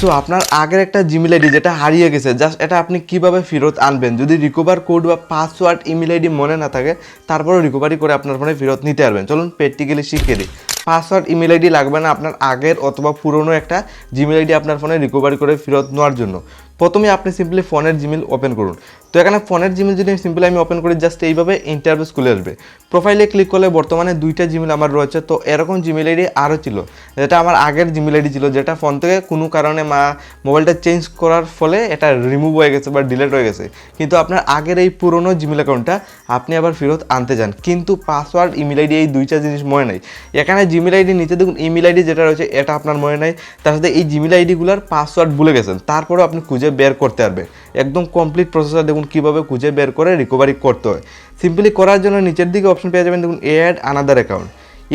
So আপনার আগের একটা জিমেল আইডি যেটা হারিয়ে গেছে জাস্ট এটা আপনি কীভাবে ফেরত আনবেন? যদি রিকভার কোড বা পাসওয়ার্ড ইমেল আইডি মনে না থাকে তারপরে রিকভারি করে আপনার ফোনে ফেরত নিতে পারবেন। চলুন প্র্যাকটিক্যালি শিখিয়ে দিই পাসওয়ার্ড ইমেল আইডি লাগবে না আপনার আগের অথবা পুরনো একটা জিমেল আইডি আপনার ফোনে রিকভারি করে ফেরত নেওয়ার জন্য। প্রথমে আপনি সিম্পলি ফোনের জিমেল ওপেন করুন। তো এখানে ফোনের জিমেল যদি সিম্পলি আমি ওপেন করি জাস্ট এইভাবে ইন্টারভিউ খুলে আসবে। প্রোফাইলে ক্লিক করলে বর্তমানে দুইটা জিমেল আমার রয়েছে, তো এরকম জিমেল আইডি আরও ছিল, যেটা আমার আগের জিমেল আইডি ছিল, যেটা ফোন থেকে কোনো কারণে মা মোবাইলটা চেঞ্জ করার ফলে এটা রিমুভ হয়ে গেছে বা ডিলেট হয়ে গেছে। কিন্তু আপনার আগের এই পুরনো জিমেল অ্যাকাউন্টটা আপনি আবার ফেরত আনতে যান কিন্তু পাসওয়ার্ড ইমেল আইডি এই দুইটা জিনিস মনে নেই। এখানে জিমেল আইডি নিচে দেখুন ইমেল আইডি যেটা রয়েছে, এটা আপনার মনে নেই। তার সাথে এই জিমেল আইডিগুলোর পাসওয়ার্ড ভুলে গেছেন। তারপরেও আপনি খুঁজে বের করতে পারবে। একদম কমপ্লিট প্রসেসর দেখুন কীভাবে খুঁজে বের করে রিকভারি করতে হয়। সিম্পলি করার জন্য নিচের দিকে অপশন পেয়ে যাবেন, দেখুন অ্যাড আনাদার অ্যাকাউন্ট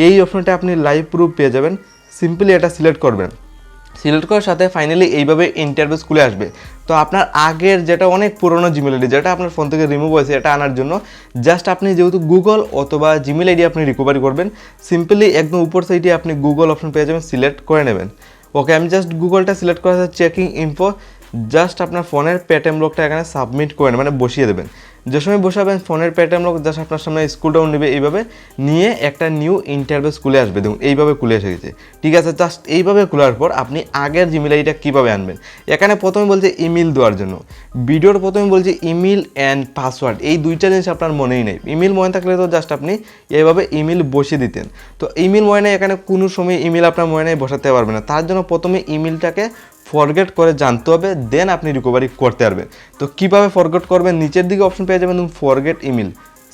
এই অপশনটা আপনি লাইভ প্রুফ পেয়ে যাবেন। সিম্পলি এটা সিলেক্ট করবেন। সিলেক্ট করার সাথে ফাইনালি এইভাবে ইন্টারভিউ খুলে আসবে। তো আপনার আগের যেটা অনেক পুরনো জিমেল আইডি যেটা আপনার ফোন থেকে রিমুভ হয়েছে, এটা আনার জন্য জাস্ট আপনি যেহেতু গুগল অথবা জিমেল আইডি আপনি রিকভারি করবেন সিম্পলি একদম উপর সাইডে আপনি গুগল অপশন পেয়ে যাবেন সিলেক্ট করে নেবেন। ওকে আমি জাস্ট গুগলটা সিলেক্ট করা চেকিং ইনফো জাস্ট আপনার ফোনের পেটিএম লকটা এখানে সাবমিট করেন মানে বসিয়ে দেবেন। যে সময় বসাবেন, ফোনের পেটিএম লক জাস্ট আপনার সামনে স্কুল ডাউন নেবে এইভাবে, নিয়ে একটা নিউ ইন্টারভিউ খুলে আসবে। দেখুন, এইভাবে খুলে এসে গেছে। ঠিক আছে, জাস্ট এইভাবে খোলার পর আপনি আগের জিমেল আইডিটা কীভাবে আনবেন? এখানে প্রথমে বলছে ইমেল দেওয়ার জন্য। ভিডিওর প্রথমে বলছে ইমেল অ্যান্ড পাসওয়ার্ড এই দুইটা জিনিস আপনার মনেই নেই। ইমেল মনে থাকলে তো জাস্ট আপনি এইভাবে ইমেল বসিয়ে দিতেন। তো ইমেল মনে এখানে কোনো সময় ইমেল আপনার মনে নেই, বসাতে পারবে না। তার জন্য প্রথমে ইমেলটাকে ফরগেট করে জানতে হবে দেন আপনি রিকভারি করতে পারবেন। তো কীভাবে ফরগেট করবেন? নিচের দিকে অপশন পেয়ে যাবেন ফরগেট ইমেল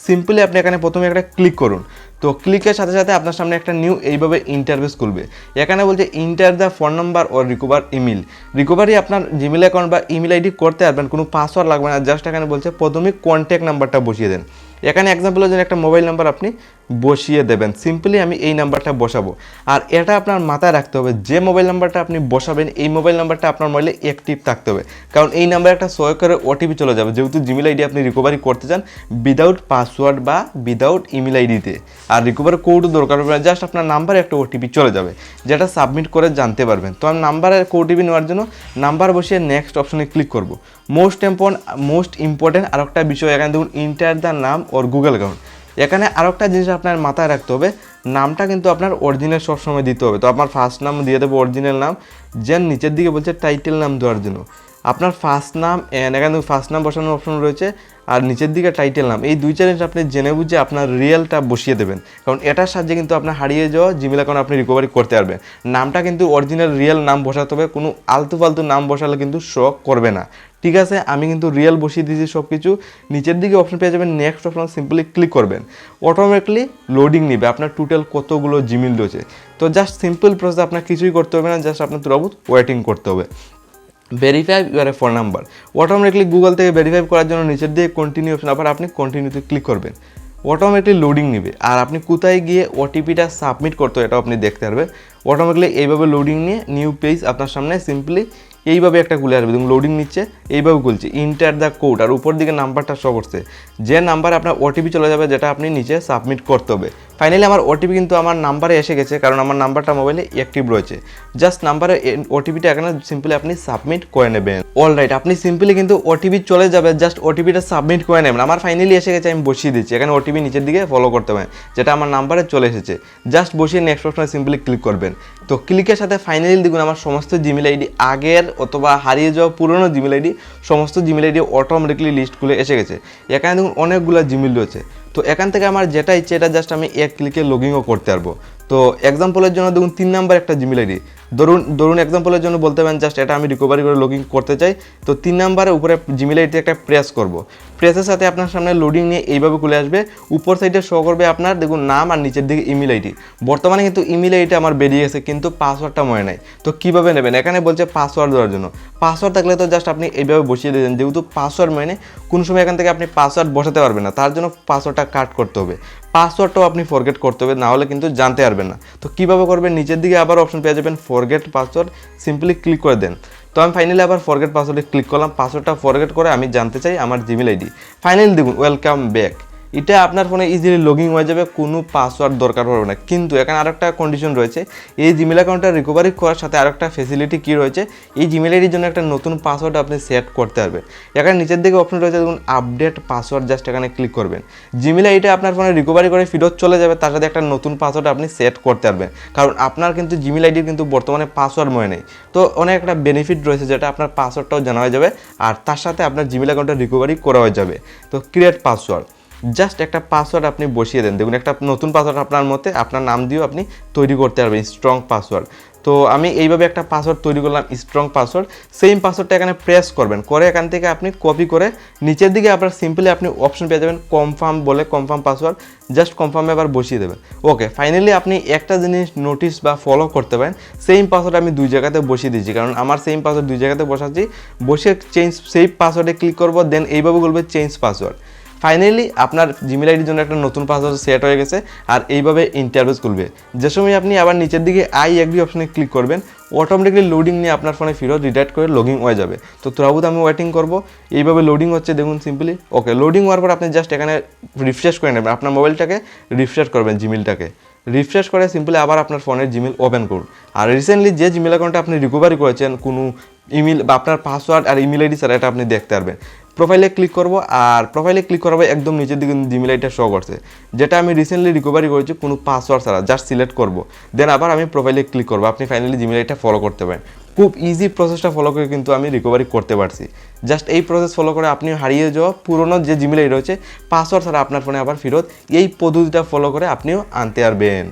সিম্পলি আপনি এখানে প্রথমে একটা ক্লিক করুন। তো ক্লিকের সাথে সাথে আপনার সামনে একটা নিউ এইভাবে ইন্টারভিউস খুলবে। এখানে বলছে ইন্টার দ্য ফোন নাম্বার ও রিকভার ইমেল রিকভারি আপনার জিমেল অ্যাকাউন্ট বা ইমেল আইডি করতে পারবেন, কোনো পাসওয়ার্ড লাগবে না জাস্ট এখানে বলছে, প্রথমে কন্ট্যাক্ট নাম্বারটা বসিয়ে দেন। এখানে এক্সাম্পলের জন্য একটা মোবাইল নাম্বার আপনি বসিয়ে দেবেন। সিম্পলি আমি এই নাম্বারটা বসাবো। আর এটা আপনার মাথায় রাখতে হবে, যে মোবাইল নাম্বারটা আপনি বসাবেন, এই মোবাইল নাম্বারটা আপনার মোবাইলে অ্যাক্টিভ থাকতে হবে। কারণ এই নাম্বারে একটা সয় করে ওটিপি চলে যাবে। যেহেতু জিমেল আইডি আপনি রিকভারি করতে চান উইদাউট পাসওয়ার্ড বা উইদাউট ইমেল আইডিতে আর রিকভারি কোডও দরকার হবে না জাস্ট আপনার নাম্বারে একটা ওটিপি চলে যাবে, যেটা সাবমিট করে জানতে পারবেন। তো আমি নাম্বারের ওটিপি নেওয়ার জন্য নাম্বার বসিয়ে নেক্সট অপশনে ক্লিক করব। মোস্ট ইম্পর্টেন্ট মোস্ট ইম্পর্টেন্ট আর একটা বিষয়, এখানে দেখুন ইন্টার দ্য নাম ওর গুগল অ্যাকাউন্ট এখানে আরও একটা জিনিস আপনার মাথায় রাখতে হবে, নামটা কিন্তু আপনার অরিজিনাল সবসময় দিতে হবে। তো আপনার ফার্স্ট নাম দিয়ে দেবো অরিজিনাল নাম যেন নিচের দিকে বলছে টাইটেল নাম দেওয়ার জন্য। আপনার ফার্স্ট নাম এখানে ফার্স্ট নাম বসানোর অপশন রয়েছে আর নিচের দিকে টাইটেল নাম। এই দুই চ্যালেঞ্জ আপনি জেনে বুঝে আপনার রিয়েলটা বসিয়ে দেবেন। কারণ এটার সাহায্যে কিন্তু আপনার হারিয়ে যাওয়া জিমেল অ্যাকাউন্ট আপনি রিকভারি করতে পারবেন। নামটা কিন্তু অরিজিনাল রিয়েল নাম বসাতে হবে। কোনো আলতু ফালতু নাম বসালে কিন্তু শো করবে না। ঠিক আছে, আমি কিন্তু রিয়েল বসিয়ে দিয়েছি সব কিছু নিচের দিকে অপশন পেয়ে যাবেন। নেক্সট অপশন সিম্পলি ক্লিক করবেন। অটোমেটিকলি লোডিং নেবে। আপনার টোটাল কতগুলো জিমেল রয়েছে। তো জাস্ট সিম্পল প্রসেস আপনার কিছুই করতে হবে না। জাস্ট আপনার তুরাবুত ওয়েটিং করতে হবে। Verify your phone number automatically Google থেকে ভেরিফাই করার জন্য নিচের দিয়ে কন্টিনিউ অপশন আবার আপনি কন্টিনিউতে ক্লিক করবেন। অটোমেটিকলি লোডিং নেবে। আর আপনি কোথায় গিয়ে ওটিপিটা সাবমিট করতে এটাও আপনি দেখতে পারবেন। অটোমেটিকলি এইভাবে লোডিং নিয়ে নিউ পেজ আপনার সামনে সিম্পলি এইভাবে একটা খুলে আসবে। লোডিং নিচ্ছে, এইভাবে খুলছে। ইন্টার দ্য কোড আর উপর দিকে নাম্বারটা শো করছে যে নাম্বারে আপনার ওটিপি চলে যাবে, যেটা আপনি নিচে সাবমিট করতে হবে। ফাইনালি আমার ওটিপি কিন্তু আমার নাম্বারে এসে গেছে, কারণ আমার নাম্বারটা মোবাইলে অ্যাক্টিভ রয়েছে। জাস্ট নাম্বারে ওটিপিটা এখানে সিম্পলি আপনি সাবমিট করে নেবেন। অল রাইট আপনি সিম্পলি কিন্তু ওটিপি চলে যাবে জাস্ট ওটিপিটা সাবমিট করে নেবেন। আমার ফাইনালি এসে গেছে, আমি বসিয়ে দিচ্ছি। এখানে ওটিপি নিচের দিকে ফলো করতে হবে, যেটা আমার নাম্বারে চলে এসেছে। জাস্ট বসিয়ে নেক্সট অপশনে সিম্পলি ক্লিক করবেন। তো ক্লিকের সাথে ফাইনালি দেখুন, আমার সমস্ত জিমেল আইডি আগের অথবা হারিয়ে যাওয়া পুরনো জিমেল আইডি সমস্ত জিমেল আইডি অটোমেটিকলি লিস্টগুলো এসে গেছে। এখানে দেখুন অনেকগুলো জিমেল রয়েছে। তো এখান থেকে আমার যেটা ইচ্ছে, এটা জাস্ট আমি এক ক্লিকে লগিংও করতে পারব। তো এক্সাম্পলের জন্য দেখুন, তিন নাম্বার একটা জিমেল আইডি ধরুন ধরুন এক্সাম্পলের জন্য বলতে পারেন জাস্ট এটা আমি রিকভারি করে লগিং করতে চাই, তো তিন নাম্বারে উপরে জিমেল আইডিতে একটা প্রেস করব। প্রেসের সাথে আপনার সামনে লোডিং নিয়ে এইভাবে খুলে আসবে। উপর সাইডে শো করবে আপনার দেখুন নাম আর নিচের দিকে ইমেল আইডি বর্তমানে কিন্তু ইমেল আইডি আমার বেরিয়ে গেছে, কিন্তু পাসওয়ার্ডটা মনে নাই। তো কীভাবে নেবেন? এখানে বলছে পাসওয়ার্ড দেওয়ার জন্য। পাসওয়ার্ড থাকলে তো জাস্ট আপনি এইভাবে বসিয়ে দিয়েছেন যেহেতু পাসওয়ার্ড মানে কোন সময় এখান থেকে আপনি পাসওয়ার্ড বসাতে পারবেন না, তার জন্য পাসওয়ার্ডটা কাট করতে হবে। পাসওয়ার্ডটাও আপনি ফরগেট করতে হবে না হলে কিন্তু জানতে পারবেন না। তো কীভাবে করবেন? নিচের দিকে আবার অপশন পেয়ে যাবেন ফরগেট পাসওয়ার্ড সিম্পলি ক্লিক করে দেন। তো আমি ফাইনালি আবার ফরগেট পাসওয়ার্ডে ক্লিক করলাম। পাসওয়ার্ডটা ফরগেট করে আমি জানতে চাই আমার জিমেল আইডি ফাইনালি দেখুন ওয়েলকাম ব্যাক এটা আপনার ফোনে ইজিলি লগিং হয়ে যাবে, কোনো পাসওয়ার্ড দরকার পড়বে না। কিন্তু এখানে আরেকটা কন্ডিশন রয়েছে, এই জিমেল অ্যাকাউন্টটা রিকভারি করার সাথে আরেকটা ফেসিলিটি কী রয়েছে, এই জিমেল আইডির জন্য একটা নতুন পাসওয়ার্ড আপনি সেট করতে পারবেন। এখানে নিচের দিকে অপশন রয়েছে, দেখুন আপডেট পাসওয়ার্ড জাস্ট এখানে ক্লিক করবেন। জিমেল আইডিটা আপনার ফোনে রিকভারি করে ফেরত চলে যাবে, তার সাথে একটা নতুন পাসওয়ার্ড আপনি সেট করতে পারবেন। কারণ আপনার কিন্তু জিমেল আইডির কিন্তু বর্তমানে পাসওয়ার্ড মনে নেই। তো অনেক একটা বেনিফিট রয়েছে যেটা আপনার পাসওয়ার্ডটাও জানা হয়ে যাবে, আর তার সাথে আপনার জিমেল অ্যাকাউন্টটা রিকভারি করা হয়ে যাবে। তো ক্রিয়েট পাসওয়ার্ড জাস্ট একটা পাসওয়ার্ড আপনি বসিয়ে দেন। দেখুন, একটা নতুন পাসওয়ার্ড আপনার মতে আপনার নাম দিয়েও আপনি তৈরি করতে পারবেন স্ট্রং পাসওয়ার্ড তো আমি এইভাবে একটা পাসওয়ার্ড তৈরি করলাম স্ট্রং পাসওয়ার্ড সেম পাসওয়ার্ডটা এখানে প্রেস করবেন। করে এখান থেকে আপনি কপি করে নিচের দিকে আপনার সিম্পলি আপনি অপশন পেয়ে যাবেন কনফার্ম বলে কনফার্ম পাসওয়ার্ড জাস্ট কনফার্মে আবার বসিয়ে দেবেন। ওকে ফাইনালি আপনি একটা জিনিস নোটিস বা ফলো করতে পারেন। সেম পাসওয়ার্ড আমি দুই জায়গাতে বসিয়ে দিয়েছি। কারণ আমার সেম পাসওয়ার্ড দুই জায়গাতে বসাচ্ছি। বসে চেঞ্জ সেই পাসওয়ার্ডে ক্লিক করব দেন এইভাবে বলবে চেঞ্জ পাসওয়ার্ড ফাইনালি আপনার জিমেল আইডির জন্য একটা নতুন পাসওয়ার্ড সেট হয়ে গেছে, আর এইভাবে ইন্টারভিউস খুলবে। যে সময় আপনি আবার নিচের দিকে আই এগ্রি অপশনে ক্লিক করবেন অটোমেটিকলি লোডিং নিয়ে আপনার ফোনে ফেরত রিডাইরেক্ট করে লগিং হয়ে যাবে। তো তুরাবুদ আমি ওয়েটিং করব, এইভাবে লোডিং হচ্ছে, দেখুন সিম্পলি ওকে লোডিং হওয়ার পর আপনি জাস্ট এখানে রিফ্রেশ করে নেবেন, আপনার মোবাইলটাকে রিফ্রেশ করবেন জিমেলটাকে রিফ্রেশ করে সিম্পলি আবার আপনার ফোনের জিমেল ওপেন করুন। আর রিসেন্টলি যে জিমেল অ্যাকাউন্টটা আপনি রিকভারি করেছেন, কোনো ইমেল বা আপনার পাসওয়ার্ড আর ইমেল আইডি ছাড়া, এটা আপনি দেখতে পারবেন। প্রোফাইলে ক্লিক করব আর প্রোফাইলে ক্লিক করাবো একদম নিচের দিকে জিমেল আইডিটা শো করছে, যেটা আমি রিসেন্টলি রিকভারি করেছি কোনো পাসওয়ার্ড ছাড়া জাস্ট সিলেক্ট করব। দেন আবার আমি প্রোফাইলে ক্লিক করব, আপনি ফাইনালি জিমেল আইডিটা ফলো করতে পারেন। খুব ইজি প্রসেসটা ফলো করে কিন্তু আমি রিকভারি করতে পারছি। জাস্ট এই প্রসেস ফলো করে আপনি হারিয়ে যাওয়া পুরোনো যে জিমেল আইডি রয়েছে পাসওয়ার্ড ছাড়া আপনার ফোনে আবার ফেরত এই পদ্ধতিটা ফলো করে আপনিও আনতে পারবেন।